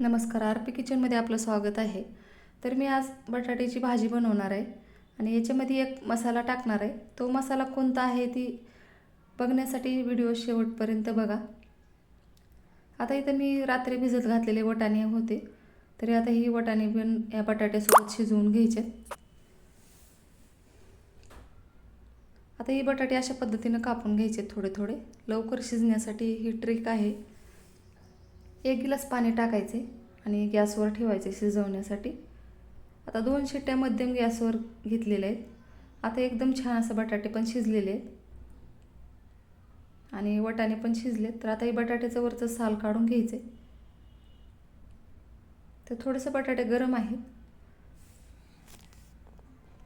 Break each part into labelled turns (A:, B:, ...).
A: नमस्कार R P किचनमध्ये आपलं स्वागत आहे. तर मी आज बटाट्याची भाजी बनवणार आहे आणि याच्यामध्ये एक मसाला टाकणार आहे. तो मसाला कोणता आहे ती बघण्यासाठी व्हिडिओ शेवटपर्यंत बघा. आता इथं मी रात्री भिजत घातलेले वटाणे होते. तरी आता ही वटाणे पण या बटाट्यासोबत शिजवून घ्यायचे. आता ही बटाटे अशा पद्धतीनं कापून घ्यायचे थोडे थोडे लवकर शिजण्यासाठी ही ट्रिक आहे. एक गिलास पाणी टाकायचे आणि गॅसवर ठेवायचे शिजवण्यासाठी. आता दोन शिट्ट्या मध्यम गॅसवर घेतलेल्या आहेत. आता एकदम छान असं बटाटे पण शिजलेले आहेत. आणि वटाणे पण शिजलेत. तर आता हे बटाट्याचं वरचं साल काढून घ्यायचे तर थोडंसं बटाटे गरम आहेत.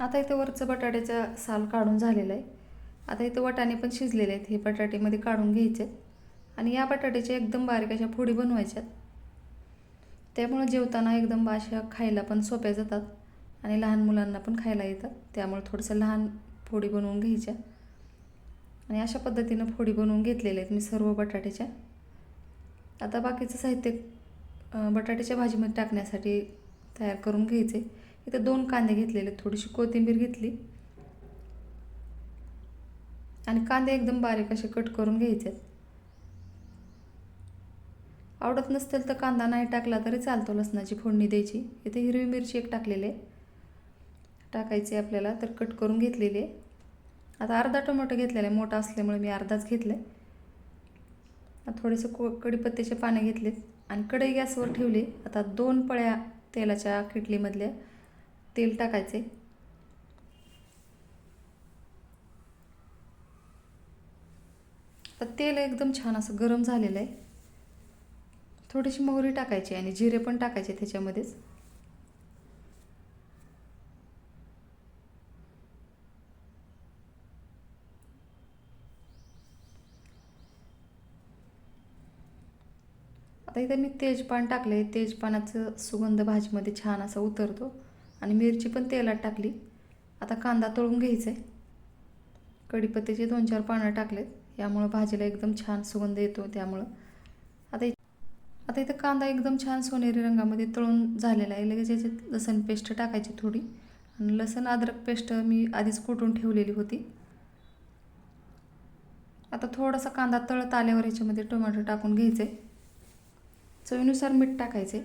A: आता इथं वरचं बटाट्याचा साल काढून झालेलं आहे. आता इथं वटाणे पण शिजलेले आहेत. हे बटाटेमध्ये काढून घ्यायचे. आणि या बटाट्याच्या एकदम बारीक अशा फोडी बनवायच्यात. त्यामुळं जेवताना एकदम अशा खायला पण सोप्या जातात. आणि लहान मुलांना पण खायला येतात त्यामुळे थोडंसं लहान फोडी बनवून घ्यायच्या. आणि अशा पद्धतीनं फोडी बनवून घेतलेल्या आहेत मी सर्व बटाट्याच्या. आता बाकीचं साहित्य बटाट्याच्या भाजीमध्ये टाकण्यासाठी तयार करून घ्यायचे. इथं दोन कांदे घेतलेले आहेत. थोडीशी कोथिंबीर घेतली. आणि कांदे एकदम बारीक असे कट करून घ्यायचे आहेत. आवडत नसतील तर कांदा नाही टाकला तरी चालतो लसणाची फोडणी द्यायची. इथे हिरवी मिरची एक टाकलेली आहे. टाकायची आपल्याला तर कट करून घेतलेली आहे. आता अर्धा टोमॅटो घेतलेला आहे. मोठा असल्यामुळे मी अर्धाच घेतला आहे आता थोडेसे को कढीपत्त्याचे पाने घेतलेत. आणि कढई गॅसवर ठेवली. आता दोन पळ्या तेलाच्या किटलीमधल्या. तेल टाकायचे. तर तेल एकदम छान असं गरम झालेलं आहे. थोडीशी मोहरी टाकायची आणि जिरे पण टाकायचे त्याच्यामध्येच. आता इथे मी तेजपान टाकले तेजपानाचं सुगंध भाजीमध्ये छान असा उतरतो. आणि मिरची पण तेलात टाकली. आता कांदा तळून घ्यायचा आहे कढीपत्त्याचे दोन चार पानं टाकलेत. यामुळं भाजीला एकदम छान सुगंध येतो त्यामुळं. आता आता इथं कांदा एकदम छान सोनेरी रंगामध्ये तळून झालेला आहे. लगेच याच्यात लसण पेस्ट टाकायची थोडी. आणि लसण अद्रक पेस्ट मी आधीच कुटून ठेवलेली होती. आता थोडासा कांदा तळत आल्यावर याच्यामध्ये टोमॅटो टाकून घ्यायचे चवीनुसार मीठ टाकायचे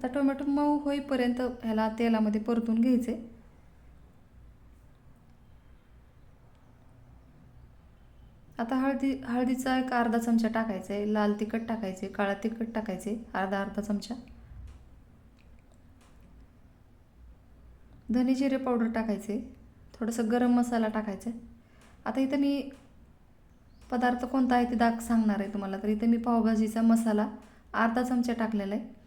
A: आता टोमॅटो मऊ होईपर्यंत ह्याला तेलामध्ये परतून घ्यायचे. आता हळदी हळदीचा एक अर्धा चमचा टाकायचा आहे. लाल तिखट टाकायचे काळा तिखट टाकायचे अर्धा अर्धा चमचा. धने जिरे पावडर टाकायचे. थोडंसं गरम मसाला टाकायचा. आता इथं मी पदार्थ कोणता आहे ते दाग सांगणार आहे तुम्हाला. तर इथं मी पावभाजीचा मसाला अर्धा चमचा टाकलेला आहे.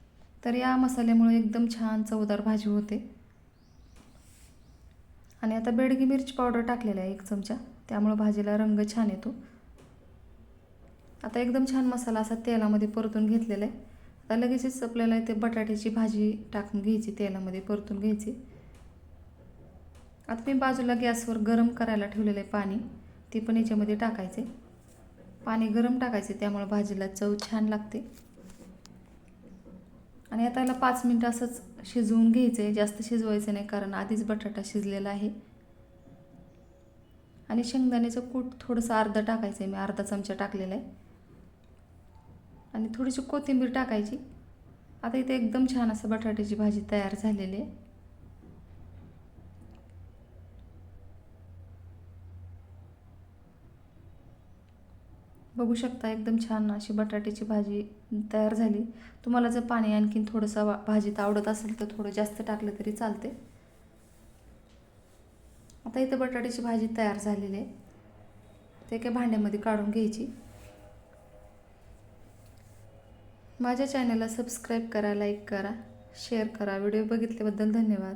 A: तर या मसाल्यामुळे एकदम छान चवदार भाजी होते. आणि आता बेडगी मिरची पावडर टाकलेला आहे एक चमचा. त्यामुळं भाजीला रंग छान येतो. आता एकदम छान मसाला असा तेलामध्ये परतून घेतलेला आहे. आता लगेचच आपल्याला इथे बटाट्याची भाजी टाकून घ्यायची तेलामध्ये परतून घ्यायची. आता मी बाजूला गॅसवर गरम करायला ठेवलेलं आहे पाणी. ते पण याच्यामध्ये टाकायचे. पाणी गरम टाकायचे त्यामुळे भाजीला चव छान लागते. आणि आता याला पाच मिनटं असंच शिजवून घ्यायचं आहे जास्त शिजवायचं नाही कारण आधीच बटाटा शिजलेला आहे. आणि शेंगदाण्याचं कूट थोडंसं अर्धं टाकायचं आहे मी अर्धा चमचा टाकलेला आहे. आणि थोडीशी कोथिंबीर टाकायची. आता इथे एकदम छान असं बटाट्याची भाजी तयार झालेली आहे. बघू शकता एकदम छान अशी बटाट्याची भाजी तयार झाली. तुम्हाला जर पाणी आणखीन थोडंसं भाजीत आवडत असेल तर थोडं जास्त टाकलं तरी चालते. आता इथं बटाट्याची भाजी तयार झालेली आहे. ते काही भांड्यामध्ये काढून घ्यायची. माझ्या चॅनलला सबस्क्राईब करा लाईक करा शेअर करा. व्हिडिओ बघितल्याबद्दल धन्यवाद.